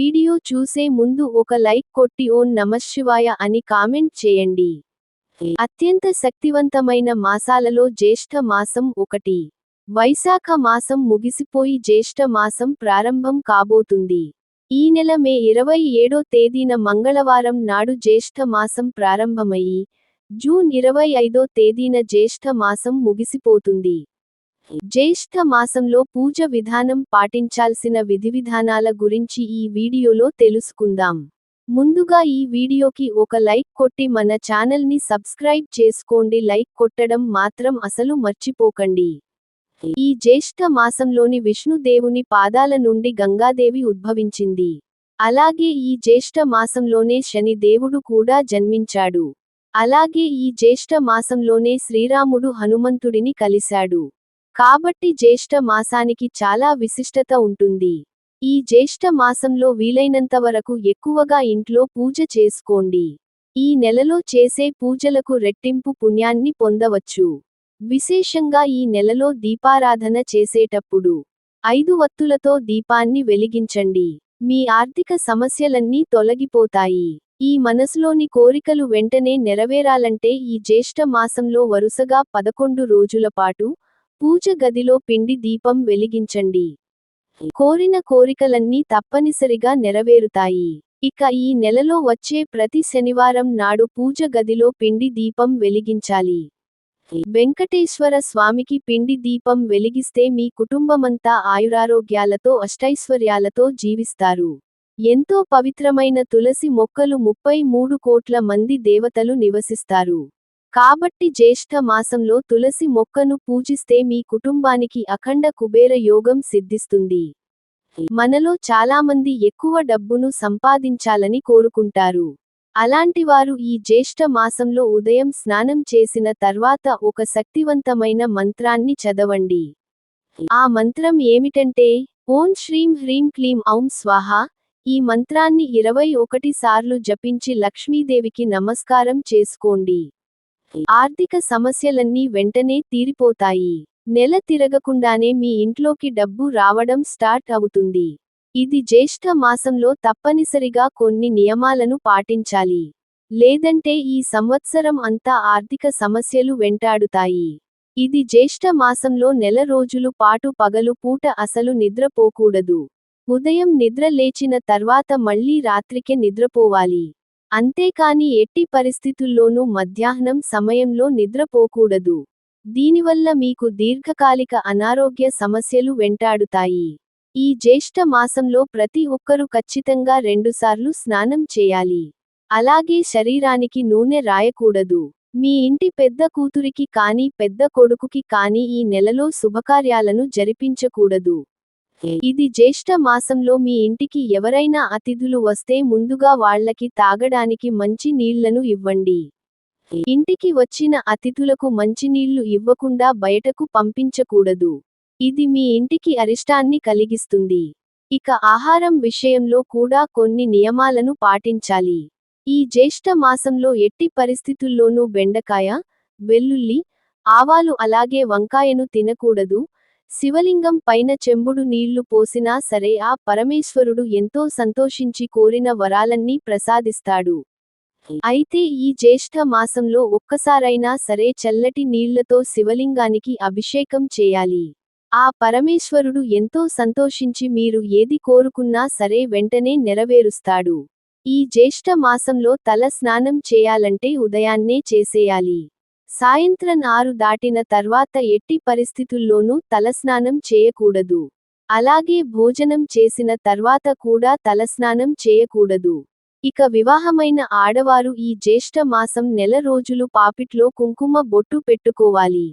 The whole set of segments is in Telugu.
వీడియో చూసే ముందు ఒక లైక్ కొట్టి ఓన్ నమశివాయ అని కామెంట్ చేయండి. అత్యంత శక్తివంతమైన మాసాలలో జ్యేష్ఠ మాసం ఒకటి. వైశాఖ మాసం ముగిసిపోయి జ్యేష్ఠ మాసం ప్రారంభం కాబోతుంది. ఈ నెల మే ఇరవై ఏడో తేదీన మంగళవారం నాడు జ్యేష్ఠ మాసం ప్రారంభమయ్యి జూన్ ఇరవై ఐదో తేదీన జ్యేష్ఠ మాసం ముగిసిపోతుంది. జ్యేష్ఠ మాసంలో పూజ విధానం పాటించాల్సిన విధివిధానాల గురించి ఈ వీడియోలో తెలుసుకుందాం. ముందుగా ఈ వీడియోకి ఒక లైక్ కొట్టి మన ఛానల్ని సబ్స్క్రైబ్ చేసుకోండి. లైక్ కొట్టడం మాత్రం అసలు మర్చిపోకండి. ఈ జ్యేష్ఠ మాసంలోని విష్ణుదేవుని పాదాల నుండి గంగాదేవి ఉద్భవించింది. అలాగే ఈ జ్యేష్ఠ మాసంలోనే శని దేవుడు కూడా జన్మించాడు. అలాగే ఈ జ్యేష్ఠ మాసంలోనే శ్రీరాముడు హనుమంతుడిని కలిశాడు. కాబట్టి జ్యేష్ఠ మాసానికి చాలా విశిష్టత ఉంటుంది. ఈ జ్యేష్ఠ మాసంలో వీలైనంత వరకు ఎక్కువగా ఇంట్లో పూజ చేసుకోండి. ఈ నెలలో చేసే పూజలకు రెట్టింపు పుణ్యాన్ని పొందవచ్చు. విశేషంగా ఈ నెలలో దీపారాధన చేసేటప్పుడు ఐదు వత్తులతో దీపాన్ని వెలిగించండి. మీ ఆర్థిక సమస్యలన్నీ తొలగిపోతాయి. ఈ మనసులోని కోరికలు వెంటనే నెరవేరాలంటే ఈ జ్యేష్ఠ మాసంలో వరుసగా పదకొండు రోజుల పాటు పూజ గదిలో పిండి దీపం వెలిగించండి. కోరిన కోరికలన్నీ తప్పనిసరిగా నెరవేరుతాయి. ఇక ఈ నెలలో వచ్చే ప్రతి శనివారం నాడు పూజ గదిలో పిండి దీపం వెలిగించాలి. వెంకటేశ్వర స్వామికి పిండి దీపం వెలిగిస్తే మీ కుటుంబమంతా ఆయురారోగ్యాలతో అష్టైశ్వర్యాలతో జీవిస్తారు. ఎంతో పవిత్రమైన తులసి మొక్కలు ముప్పై మూడు కోట్ల మంది దేవతలు నివసిస్తారు. కాబట్టి జ్యేష్ఠ మాసంలో తులసి మొక్కను పూజిస్తే మీ కుటుంబానికి అఖండ కుబేర యోగం సిద్ధిస్తుంది. మనలో చాలామంది ఎక్కువ డబ్బును సంపాదించాలని కోరుకుంటారు. అలాంటివారు ఈ జ్యేష్ఠ మాసంలో ఉదయం స్నానం చేసిన తర్వాత ఒక శక్తివంతమైన మంత్రాన్ని చదవండి. ఆ మంత్రం ఏమిటంటే ఓం శ్రీం హ్రీం క్లీం ఔం స్వాహ. ఈ మంత్రాన్ని ఇరవై ఒకటి సార్లు జపించి లక్ష్మీదేవికి నమస్కారం చేసుకోండి. ఆర్థిక సమస్యలన్నీ వెంటనే తీరిపోతాయి. నెల తిరగకుండానే మీ ఇంట్లోకి డబ్బు రావడం స్టార్ట్ అవుతుంది. ఇది జ్యేష్ఠ మాసంలో తప్పనిసరిగా కొన్ని నియమాలను పాటించాలి. లేదంటే ఈ సంవత్సరం అంతా ఆర్థిక సమస్యలు వెంటాడుతాయి. ఇది జ్యేష్ఠ మాసంలో నెల రోజులు పాటు పగలు పూట అసలు నిద్రపోకూడదు. ఉదయం నిద్ర లేచిన తర్వాత మళ్ళీ రాత్రికే నిద్రపోవాలి. అంతేకాని ఎట్టి పరిస్థితుల్లోనూ మధ్యాహ్నం సమయంలో నిద్రపోకూడదు. దీనివల్ల మీకు దీర్ఘకాలిక అనారోగ్య సమస్యలు వెంటాడుతాయి. ఈ జ్యేష్ఠ మాసంలో ప్రతి ఒక్కరూ ఖచ్చితంగా రెండుసార్లు స్నానం చేయాలి. అలాగే శరీరానికి నూనె రాయకూడదు. మీ ఇంటి పెద్ద కూతురికి కానీ పెద్ద కొడుకుకి కానీ ఈ నెలలో శుభకార్యాలను జరిపించకూడదు. ఇది జ్యేష్ఠ మాసంలో మీ ఇంటికి ఎవరైనా అతిథులు వస్తే ముందుగా వాళ్ళకి తాగడానికి మంచి నీళ్ళను ఇవ్వండి. ఇంటికి వచ్చిన అతిథులకు మంచినీళ్ళు ఇవ్వకుండా బయటకు పంపించకూడదు. ఇది మీ ఇంటికి అరిష్టాన్ని కలిగిస్తుంది. ఇక ఆహారం విషయంలో కూడా కొన్ని నియమాలను పాటించాలి. ఈ జ్యేష్ఠ మాసంలో ఎట్టి పరిస్థితుల్లోనూ బెండకాయ వెల్లుల్లి ఆవాలు అలాగే వంకాయను తినకూడదు. శివలింగం పైన చెంబుడు నీళ్ళు పోసినా సరే ఆ పరమేశ్వరుడు ఎంతో సంతోషించి కోరిన వరాలన్నీ ప్రసాదిస్తాడు. అయితే ఈ జ్యేష్ఠ మాసంలో ఒక్కసారైనా సరే చల్లటి నీళ్ళతో శివలింగానికి అభిషేకం చేయాలి. ఆ పరమేశ్వరుడు ఎంతో సంతోషించి మీరు ఏది కోరుకున్నా సరే వెంటనే నెరవేరుస్తాడు. ఈ జ్యేష్ఠ మాసంలో తల స్నానం చేయాలంటే ఉదయాన్నే చేసేయాలి. సాయంత్రం ఆరు దాటిన తర్వాత ఎట్టి పరిస్థితుల్లోనూ తలస్నానం చేయకూడదు. అలాగే భోజనం చేసిన తర్వాత కూడా తలస్నానం చేయకూడదు. ఇక వివాహమైన ఆడవారు ఈ జ్యేష్ఠ మాసం నెల రోజులు పాపిట్లో కుంకుమ బొట్టు పెట్టుకోవాలి.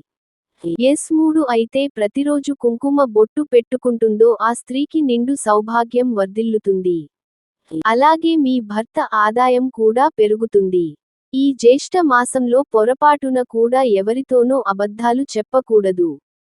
ఎస్ మూడు అయితే ప్రతిరోజు కుంకుమ బొట్టు పెట్టుకుంటుందో ఆ స్త్రీకి నిండు సౌభాగ్యం వర్ధిల్లుతుంది. అలాగే మీ భర్త ఆదాయం కూడా పెరుగుతుంది. ఈ జ్యేష్ఠ మాసంలో పొరపాటున కూడా ఎవరితోనూ అబద్ధాలు చెప్పకూడదు.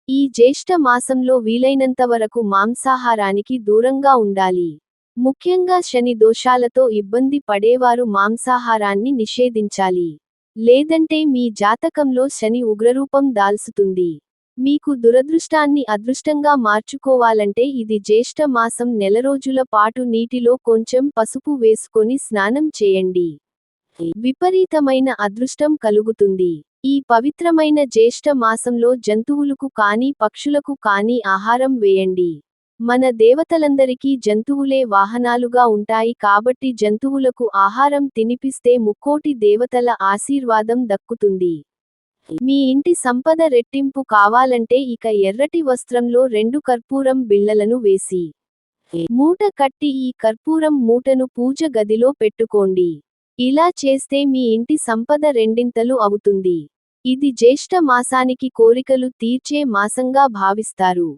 ఈ జ్యేష్ఠ మాసంలో వీలైనంత వరకు మాంసాహారానికి దూరంగా ఉండాలి. ముఖ్యంగా శని దోషాలతో ఇబ్బంది పడేవారు మాంసాహారాన్ని నిషేధించాలి. లేదంటే మీ జాతకంలో శని ఉగ్రరూపం దాల్చుతుంది. మీకు దురదృష్టాన్ని అదృష్టంగా మార్చుకోవాలంటే ఇది జ్యేష్ఠ మాసం నెల రోజుల పాటు నీటిలో కొంచెం పసుపు వేసుకొని స్నానం చేయండి. విపరీతమైన అదృష్టం కలుగుతుంది. ఈ పవిత్రమైన జ్యేష్ఠ మాసంలో జంతువులకు కానీ పక్షులకు కానీ ఆహారం వేయండి. మన దేవతలందరికీ జంతువులే వాహనాలుగా ఉంటాయి కాబట్టి జంతువులకు ఆహారం తినిపిస్తే ముక్కోటి దేవతల ఆశీర్వాదం దక్కుతుంది. మీ ఇంటి సంపద రెట్టింపు కావాలంటే ఇక ఎర్రటి వస్త్రంలో రెండు కర్పూరం బిళ్ళలను వేసి మూట కట్టి ఈ కర్పూరం మూటను పూజ గదిలో పెట్టుకోండి. ఇలా చేస్తే మీ ఇంటి సంపద రెండింతలు అవుతుంది. ఇది జ్యేష్ఠ మాసానికి కోరికలు తీర్చే మాసంగా భావిస్తారు.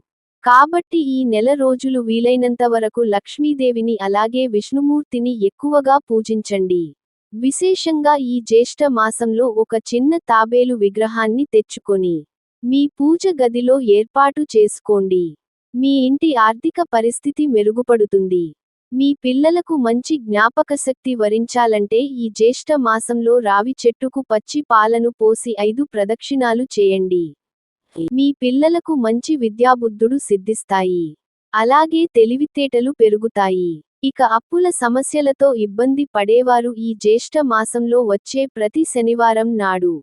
కాబట్టి ఈ నెల రోజులు వీలైనంత వరకు లక్ష్మీదేవిని అలాగే విష్ణుమూర్తిని ఎక్కువగా పూజించండి. విశేషంగా ఈ జ్యేష్ఠ మాసంలో ఒక చిన్న తాబేలు విగ్రహాన్ని తెచ్చుకొని మీ పూజ గదిలో ఏర్పాటు చేసుకోండి. మీ ఇంటి ఆర్థిక పరిస్థితి మెరుగుపడుతుంది. మీ పిల్లలకు మంచి జ్ఞాపకశక్తి వరించాలంటే ఈ జ్యేష్ఠ మాసంలో రావి చెట్టుకు పచ్చి పాలను పోసి ఐదు ప్రదక్షిణాలు చేయండి. మీ పిల్లలకు మంచి విద్యాబుద్ధుడు సిద్ధిస్తాయి. అలాగే తెలివితేటలు పెరుగుతాయి. ఇక అప్పుల సమస్యలతో ఇబ్బంది పడేవారు ఈ జ్యేష్ఠ మాసంలో వచ్చే ప్రతి శనివారం నాడు.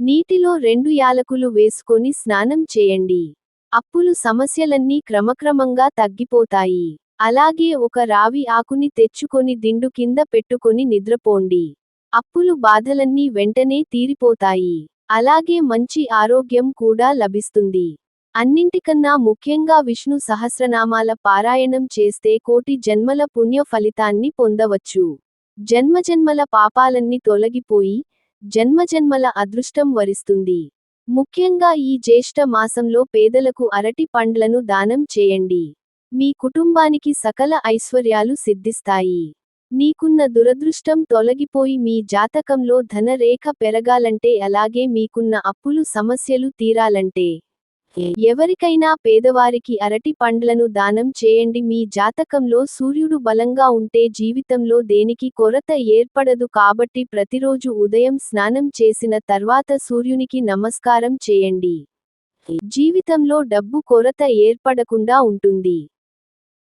నీటిలో రెండు యాలకులు వేసుకొని స్నానం చేయండి. అప్పులు సమస్యలన్నీ క్రమక్రమంగా తగ్గిపోతాయి. అలాగే ఒక రావి ఆకుని తెచ్చుకొని దిండు కింద పెట్టుకొని నిద్రపోండి. అప్పులు బాధలన్నీ వెంటనే తీరిపోతాయి. అలాగే మంచి ఆరోగ్యం కూడా లభిస్తుంది. అన్నింటికన్నా ముఖ్యంగా విష్ణు సహస్రనామాల పారాయణం చేస్తే కోటి జన్మల పుణ్య ఫలితాన్ని పొందవచ్చు. జన్మజన్మల పాపాలన్నీ తొలగిపోయి జన్మజన్మల అదృష్టం వరిస్తుంది. ముఖ్యంగా ఈ జ్యేష్ఠ మాసంలో పేదలకు అరటి పండ్లను దానం చేయండి. మీ కుటుంబానికి సకల ఐశ్వర్యాలు సిద్ధిస్తాయి. నీకున్న దురదృష్టం తొలగిపోయి మీ జాతకంలో ధనరేఖ పెరగాలంటే అలాగే మీకున్న అప్పులు సమస్యలు తీరాలంటే ఎవరికైనా పేదవారికి అరటి పండ్లను దానం చేయండి. మీ జాతకంలో సూర్యుడు బలంగా ఉంటే జీవితంలో దేనికి కొరత ఏర్పడదు కాబట్టి ప్రతిరోజు ఉదయం స్నానం చేసిన తర్వాత సూర్యునికి నమస్కారం చేయండి. జీవితంలో డబ్బు కొరత ఏర్పడకుండా ఉంటుంది.